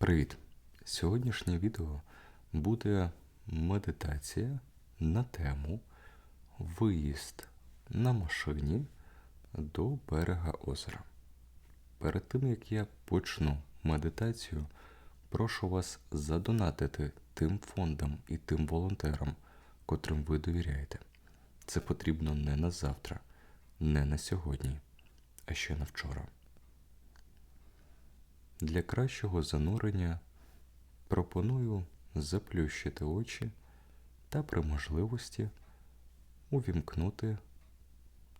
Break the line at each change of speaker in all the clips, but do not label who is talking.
Привіт! Сьогоднішнє відео буде медитація на тему виїзд на машині до берега озера. Перед тим як я почну медитацію, прошу вас задонатити тим фондам і тим волонтерам, котрим ви довіряєте. Це потрібно не на завтра, не на сьогодні, а ще на вчора. Для кращого занурення пропоную заплющити очі та при можливості увімкнути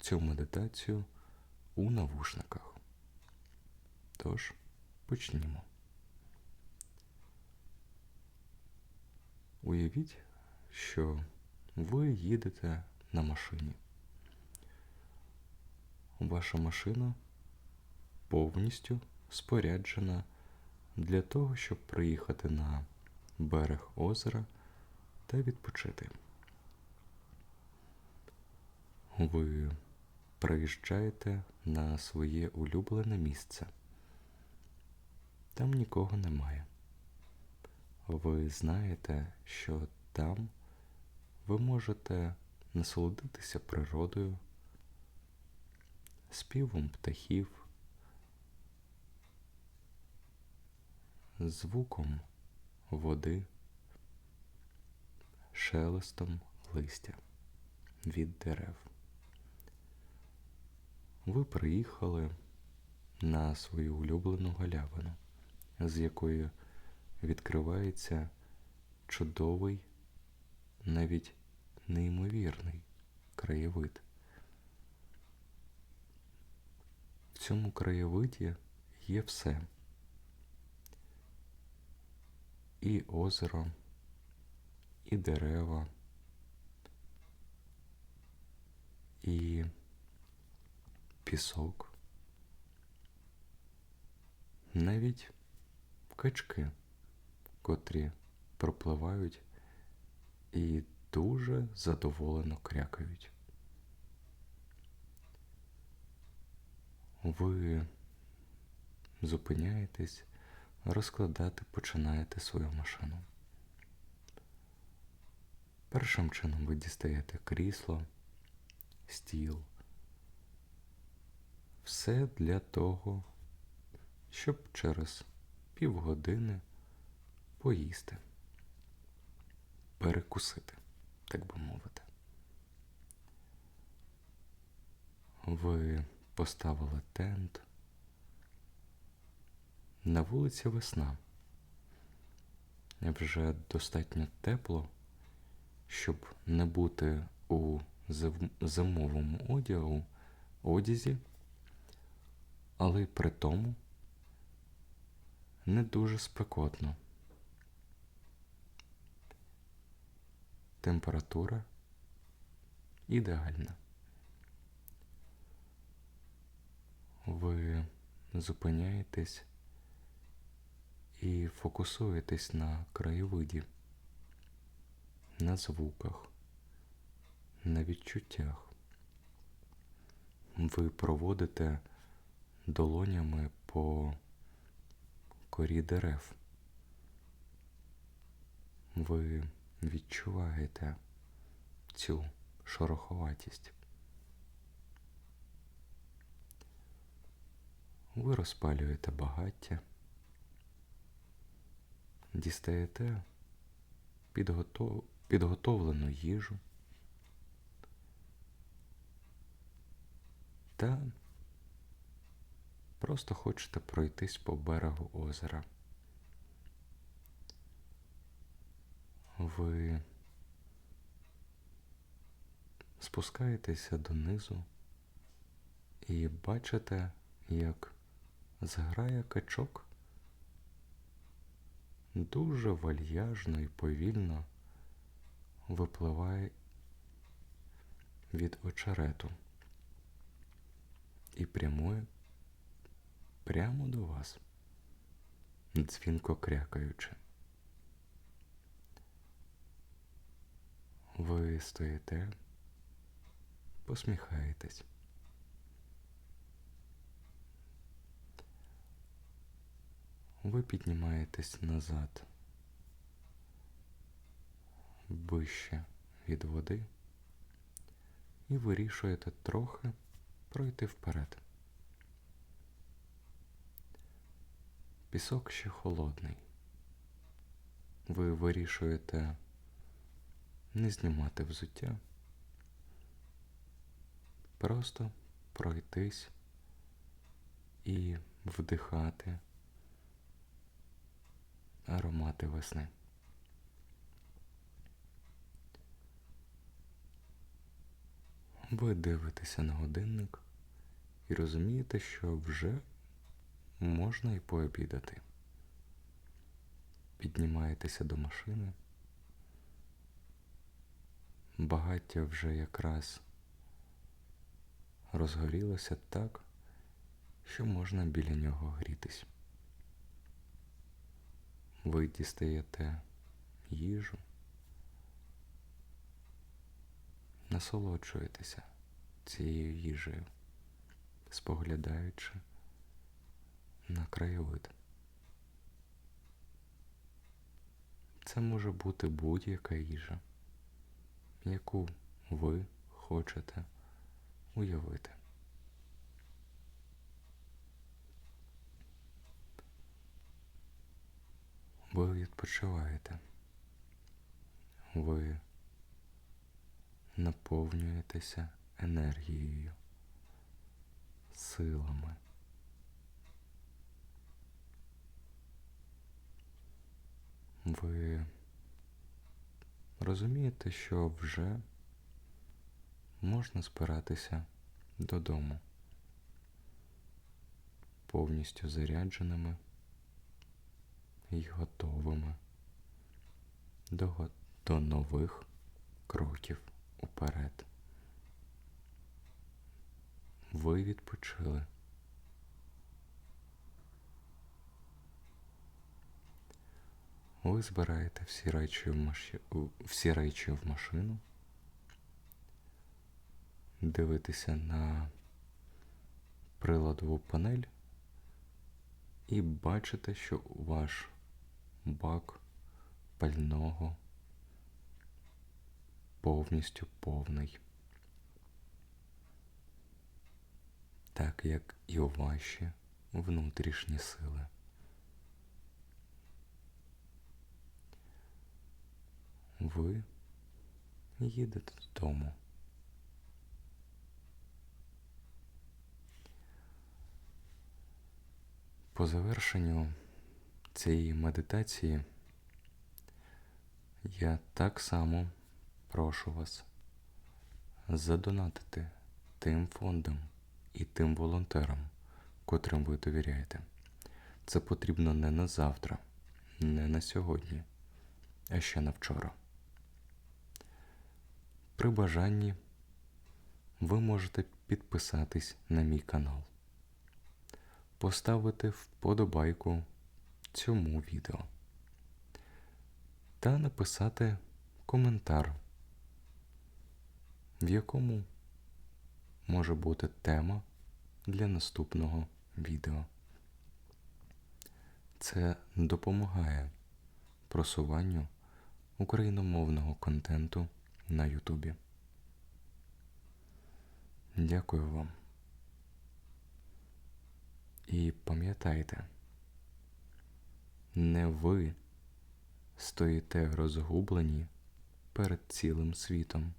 цю медитацію у навушниках. Тож, почнімо. Уявіть, що ви їдете на машині. Ваша машина повністю споряджена для того, щоб приїхати на берег озера та відпочити. Ви приїжджаєте на своє улюблене місце. Там нікого немає. Ви знаєте, що там ви можете насолодитися природою, співом птахів, звуком води, шелестом листя від дерев. Ви приїхали на свою улюблену галявину, з якої відкривається чудовий, навіть неймовірний краєвид. В цьому краєвиді є все. І озеро, і дерева, і пісок, навіть качки, котрі пропливають і дуже задоволено крякають. Ви зупиняєтесь, розкладати починаєте свою машину. Першим чином ви дістаєте крісло, стіл. Все для того, щоб через півгодини поїсти, перекусити, так би мовити. Ви поставили тент. На вулиці весна. Вже достатньо тепло, щоб не бути у зимовому одягу, одязі, але при тому не дуже спекотно. Температура ідеальна. Ви зупиняєтесь і фокусуєтесь на краєвиді, на звуках, на відчуттях. Ви проводите долонями по корі дерев. Ви відчуваєте цю шороховатість. Ви розпалюєте багаття, дістаєте підготов... підготовлену їжу та просто хочете пройтись по берегу озера. Ви спускаєтеся донизу і бачите, як зграя качок дуже вальяжно і повільно випливає від очерету і прямує прямо до вас, дзвінко крякаючи. Ви стоїте, посміхаєтесь. Ви піднімаєтесь назад вище від води і вирішуєте трохи пройти вперед. Пісок ще холодний. Ви вирішуєте не знімати взуття, просто пройтись і вдихати аромати весни. Ви дивитеся на годинник і розумієте, що вже можна і пообідати. Піднімаєтеся до машини. Багаття вже якраз розгорілося так, що можна біля нього грітись. Ви дістаєте їжу, насолоджуєтеся цією їжею, споглядаючи на краєвид. Це може бути будь-яка їжа, яку ви хочете уявити. Ви відпочиваєте, ви наповнюєтеся енергією, силами. Ви розумієте, що вже можна спиратися додому повністю зарядженими і готовими до, до нових кроків уперед. Ви відпочили. Ви збираєте всі речі в, маші... всі речі в машину, дивитеся на приладову панель і бачите, що ваш бак пального повністю повний. Так як і у ваші внутрішні сили. Ви їдете додому. По завершенню цієї медитації я так само прошу вас задонатити тим фондам і тим волонтерам, котрим ви довіряєте. Це потрібно не на завтра, не на сьогодні, а ще на вчора. При бажанні ви можете підписатись на мій канал, поставити вподобайку цьому відео та написати коментар, в якому може бути тема для наступного відео. Це допомагає просуванню україномовного контенту на Ютубі. Дякую вам. І пам'ятайте, не ви стоїте розгублені перед цілим світом,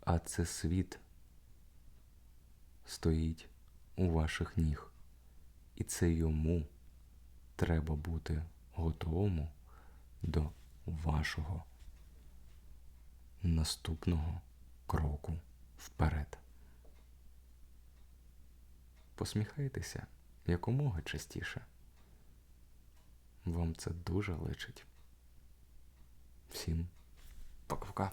а це світ стоїть у ваших ніг, і це йому треба бути готовому до вашого наступного кроку вперед. Посміхайтеся якомога частіше. Вам це дуже личить. Всім пока-пока.